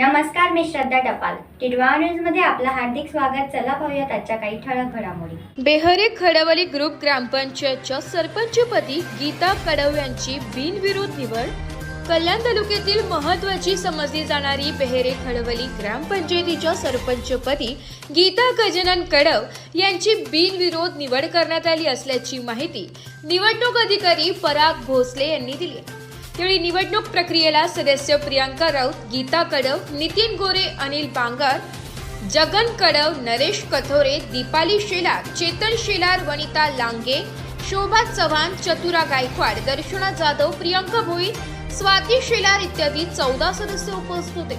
मी श्रद्धा टपाल. टिडवा न्यूजमध्ये आपलं हार्दिक स्वागत. चला पाहूयात आजच्या काही ठळक घडामोडी. बेहरे खडवली ग्रुप ग्रामपंचायतच्या सरपंचपदी गीता कडव यांची बिनविरोध निवड. कल्याण तालुक्यातील महत्वाची समजली जाणारी बेहरे खडवली ग्रामपंचायतीच्या सरपंचपदी गीता गजानन कडव यांची बिनविरोध निवड करण्यात आली असल्याची माहिती निवडणूक अधिकारी पराग भोसले यांनी दिली त्यावेळी निवडणूक प्रक्रियेला सदस्य प्रियांका राऊत गीता कडव नितीन गोरे अनिल बांगर जगन कडव नरेश कथोरे दीपाली शेलार चेतन शेलार वनिता लांगे शोभा चव्हाण चतुरा गायकवाड दर्शना जाधव प्रियांका भोई स्वाती शेलार इत्यादी चौदा सदस्य उपस्थित होते.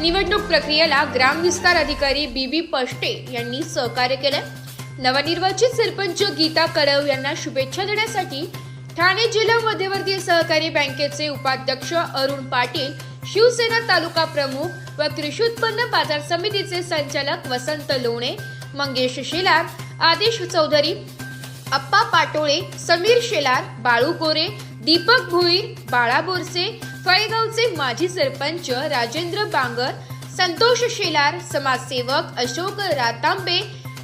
निवडणूक प्रक्रियेला ग्राम विस्तार अधिकारी बी पष्टे यांनी सहकार्य केले नवनिर्वाचित सरपंच गीता कडव यांना शुभेच्छा देण्यासाठी ठाणे जिल्हा मध्यवर्ती सहकारी बँकेचे उपाध्यक्ष अरुण पाटील शिवसेना तालुका प्रमुख व कृषी उत्पन्न बाजार समितीचे संचालक वसंत लोणे मंगेश शेलार आदेश चौधरी अप्पा पाटोळे समीर शेलार बाळू गोरे दीपक भुईर बाळा बोरसे फळेगावचे माजी सरपंच राजेंद्र बांगर संतोष शेलार समाजसेवक अशोक रातांबे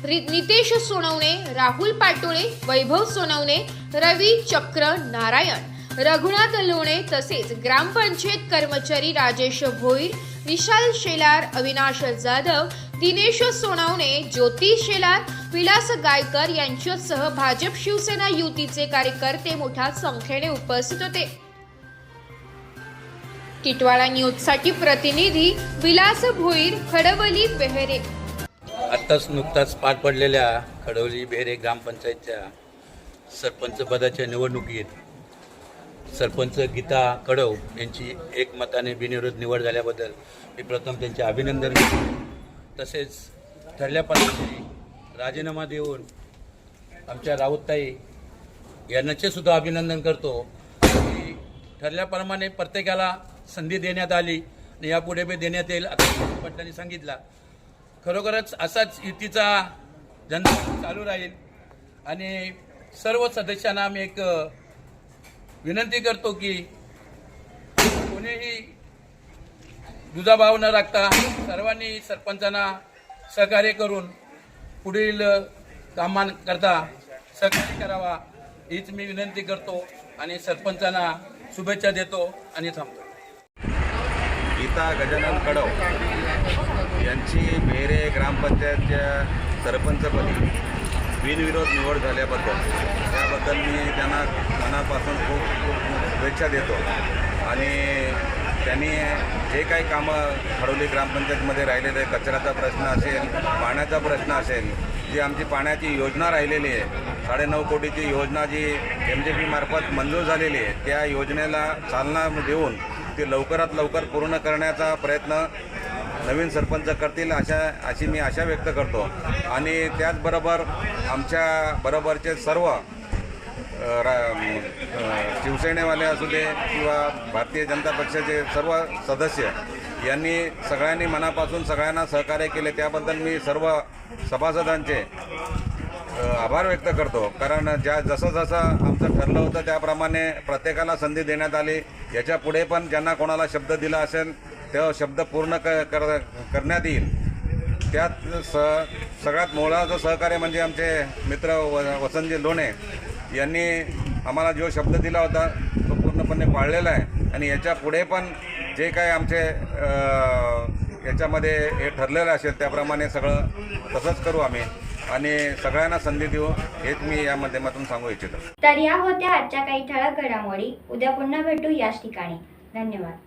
नितेश सोनवणे राहुल पाटोळे वैभव सोनवणे रवी चक्र नारायण रघुनाथ लोणे तसेच ग्रामपंचायत कर्मचारी राजेश भोईर विशाल शेलार अविनाश जाधव दिनेश सोनवणे ज्योती शेलार विलास गायकर यांच्यासह भाजप शिवसेना युतीचे कार्यकर्ते मोठ्या संख्येने उपस्थित होते. टिटवाळा न्यूजसाठी प्रतिनिधी विलास भोईर खडवली बेहरे. आत्ताच नुकताच पार पडलेल्या खडवली बेहरे ग्रामपंचायतच्या सरपंच पदाच्या निवडणुकीत सरपंच गीता कडव यांची एकमताने बिनविरोध निवड झाल्याबद्दल मी प्रथम त्यांचे अभिनंदन करतो. तसेच ठरल्याप्रमाणे राजीनामा देऊन आमच्या राऊतताई यांचे सुद्धा अभिनंदन करतो. की ठरल्याप्रमाणे प्रत्येकाला संधी देण्यात आली आणि यापुढे बी देण्यात येईल असं पाटलांनी सांगितलं. खरोखरच असाच युतीचा जनता चालू राहील. आणि सर्व सदस्यांना आम्ही एक विनंती करतो की कोणीही दुजाभाव न राखता सर्वांनी सरपंचांना सहकार्य करून पुढील कामांकरता सहकार्य करावा हीच मी विनंती करतो आणि सरपंचांना शुभेच्छा देतो आणि थांबतो. गीता गजानन कडव यांची मेरे ग्रामपंचायतच्या सरपंचपदी बिनविरोध निवड झाल्याबद्दल त्याबद्दल मी त्यांना मनापासून खूप खूप शुभेच्छा देतो. आणि त्यांनी जे काही कामं खडोली ग्रामपंचायतमध्ये राहिलेले कचऱ्याचा प्रश्न असेल पाण्याचा प्रश्न असेल जी आमची पाण्याची योजना राहिलेली आहे साडेनऊ कोटीची योजना जी एम जे पी मार्फत मंजूर झालेली आहे त्या योजनेला चालना देऊन ते लवकरात लवकर पूर्ण करण्याचा प्रयत्न नवीन सरपंच करतील अशा अशी मी आशा व्यक्त करतो. आणि त्याचबरोबर आमच्या बरोबरचे सर्व रा शिवसेनेवाले असू दे किंवा भारतीय जनता पक्षाचे सर्व सदस्य यांनी सगळ्यांनी मनापासून सगळ्यांना सहकार्य केले. त्याबद्दल मी सर्व सभासदांचे आभार व्यक्त करतो. कारण ज्या जसं जसं आमचं ठरलं होतं त्याप्रमाणे प्रत्येकाला संधी देण्यात आली. याच्यापुढे पण ज्यांना कोणाला शब्द दिला असेल तो शब्द पूर्ण क कर करण्यात येईल. त्यात स सगळ्यात मोलाचं सहकार्य म्हणजे आमचे मित्र व वसंतजी लोणे यांनी आम्हाला जो शब्द दिला होता तो पूर्णपणे पाळलेला आहे. आणि याच्यापुढे पण जे काही आमचे याच्यामध्ये हे ठरलेलं असेल त्याप्रमाणे सगळं तसंच करू आम्ही. आणि सगळ्यांना संधी देऊ हेच मी या माध्यमातून सांगू इच्छितो. तर या होत्या आजच्या काही ठळक घडामोडी. उद्या पुन्हा भेटू याच ठिकाणी. धन्यवाद.